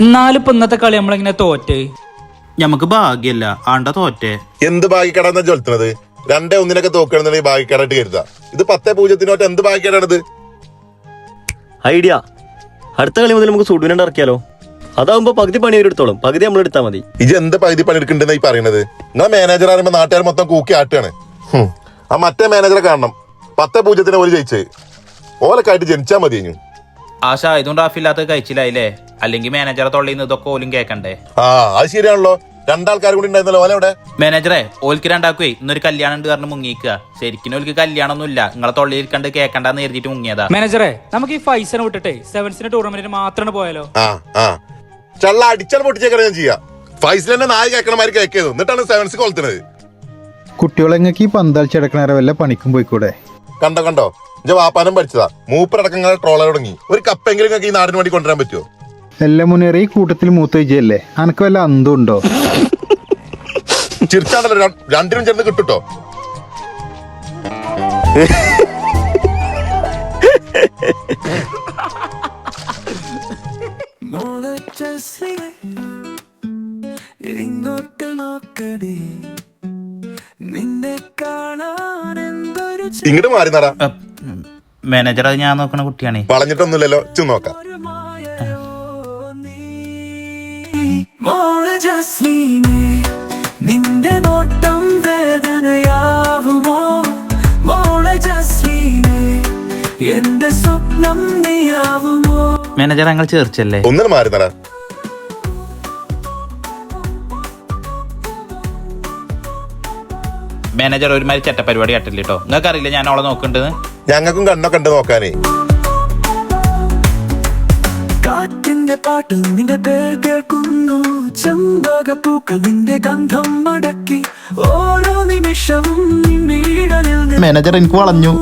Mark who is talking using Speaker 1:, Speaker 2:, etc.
Speaker 1: എന്നാലും ഇപ്പൊ ഇന്നത്തെ കളി നമ്മളിങ്ങനെ തോറ്റ്?
Speaker 2: നമുക്ക് ഭാഗ്യല്ല. ആണ്ട തോറ്റേ.
Speaker 3: എന്ത് ഭാഗ്യക്കടാന്നാ ചോദിക്കുന്നത് രണ്ടേ ഒന്നിനൊക്കെ തോക്കണെന്നുള്ള ഭാഗ്യക്കടായിട്ട് കരുതാ. ഇത് പത്തേ പൂജ്യത്തിനോട്ട് എന്ത് ഭാഗ്യക്കടാണിത്?
Speaker 4: ഐഡിയ. അടുത്ത കളി മുതൽ നമുക്ക് സുഡുവിനെ ഇറക്കിയാലോ? അതാവുമ്പോ പകുതി പണി എടുത്തോളും. പകുതി നമ്മൾ എടുത്താൽ മതി.
Speaker 3: ഇത് എന്ത് പകുതി പണിയെടുക്കണ്ടെന്ന് ഈ പറയണത്? നിങ്ങളെ മാനേജർ ആരുമ്പോ നാട്ടുകാർ മൊത്തം കൂക്കി ആട്ടാണ് ആ മറ്റേ മാനേജറെ കാണണം. പത്തേ പൂജ്യത്തിന് ഒരു ജയിച്ച്. ഓലൊക്കെ ആയിട്ട് ജനിച്ചാ മതി ഇനി
Speaker 2: ആ ഷായതും റാഫില്ലാത്ത കഴിച്ചില്ലായില്ലേ? അല്ലെങ്കിൽ മാനേജറെ തൊള്ളിന്ന് ഇതൊക്കെ ഓലും കേക്കണ്ടേ?
Speaker 3: ആ അത് ശരിയാണല്ലോ. രണ്ടാൾക്കാർ കൂടി ഉണ്ടായിരുന്നല്ലോ ഓല അവിടെ?
Speaker 2: മാനേജറെ ഓൽക്ക് രണ്ടാക്കുവേ ഇന്നൊരു കല്യാണം ഉണ്ട് പറഞ്ഞ് മുങ്ങിക്കുക ശരിക്കും ഓൽക്ക് കല്യാണമൊന്നുമില്ല. നിങ്ങളെ തൊള്ളിയിൽ കണ്ട് കേക്കണ്ടെന്ന് എഴുതിയിട്ട് മുങ്ങിയതാ.
Speaker 1: മാനേജറെ നമുക്ക് ഈ ഫൈസനെ വിട്ടിട്ടേ സെവൻസിന്റെ ടൂർണമെന്റിന് മാത്രമാണ് പോയാലോ?
Speaker 3: ആ ആ. ചള്ള അടിച്ചാൽ പൊട്ടിച്ചേക്കണ ഞാൻ ചെയ്യാ. ഫൈസിൽ തന്നെ നായ കേക്കണമാര് കേൾക്കിയത് എന്നിട്ടാണ് സെവൻസ് കൊളുത്തുന്നത്
Speaker 5: കുട്ടികളെങ്ങൾക്ക് ഈ പന്തളിച്ചടക്കണേരെ വല്ല പണിക്കും പോയിക്കൂടെ?
Speaker 3: കണ്ടോ കണ്ടോ? എന്റെ വാപ്പാനും പഠിച്ചതാ. മൂപ്പരടക്കങ്ങളെ ട്രോളർ തുടങ്ങി. ഒരു കപ്പെങ്കിലും ഈ നാടിന് വേണ്ടി കൊണ്ടുവരാൻ പറ്റുമോ
Speaker 5: എല്ലാം മുന്നേറി ഈ കൂട്ടത്തിൽ മൂത്ത വിജയല്ലേ അനക്ക് വല്ല അന്തുണ്ടോ ചിരിച്ചാണല്ലോ
Speaker 3: ചിരിച്ചാണ്ടല്ലോ ര- രണ്ടിനും ചേർന്ന് കിട്ടുട്ടോ?
Speaker 6: ഇങ്ങോട്ട് നോക്കടി.
Speaker 3: ഇങ്ങോട്ട് മാറി നടാ.
Speaker 2: മാനേജർ അത് ഞാൻ നോക്കണ കുട്ടിയാണേ.
Speaker 3: വളഞ്ഞിട്ടൊന്നുമില്ലല്ലോ ചു നോക്കാം.
Speaker 6: നിന്റെ നോട്ടം വേദനയാവുമോ? മോളെ ജസ്മീനെ എന്റെ സ്വപ്നം നീയാവുമോ?
Speaker 2: മാനേജർ ഞങ്ങൾ ചേർച്ചല്ലേ
Speaker 3: ഒന്നിനും മാറി നടാ.
Speaker 2: മാനേജർ ഒരുമാതിരി ചെറ്റ പരിപാടി കട്ടില്ല കേട്ടോ നിങ്ങൾക്ക് അറിയില്ല ഞാൻ അവളെ നോക്കണ്ടെന്ന്
Speaker 3: ഞങ്ങൾക്കും കണ്ണൊക്കെ ഉണ്ട് നോക്കാനേ.
Speaker 6: കാറ്റിന്റെ പാട്ട് നിന്റെ പേർ കേൾക്കുന്നു. ചെമ്പകപ്പൂക്കൾ നിന്റെ ഗന്ധം മടക്കി. ഓരോ നിമിഷവും നിന്നിടലിൽ
Speaker 7: മാനേജർ എനിക്ക് വളഞ്ഞു.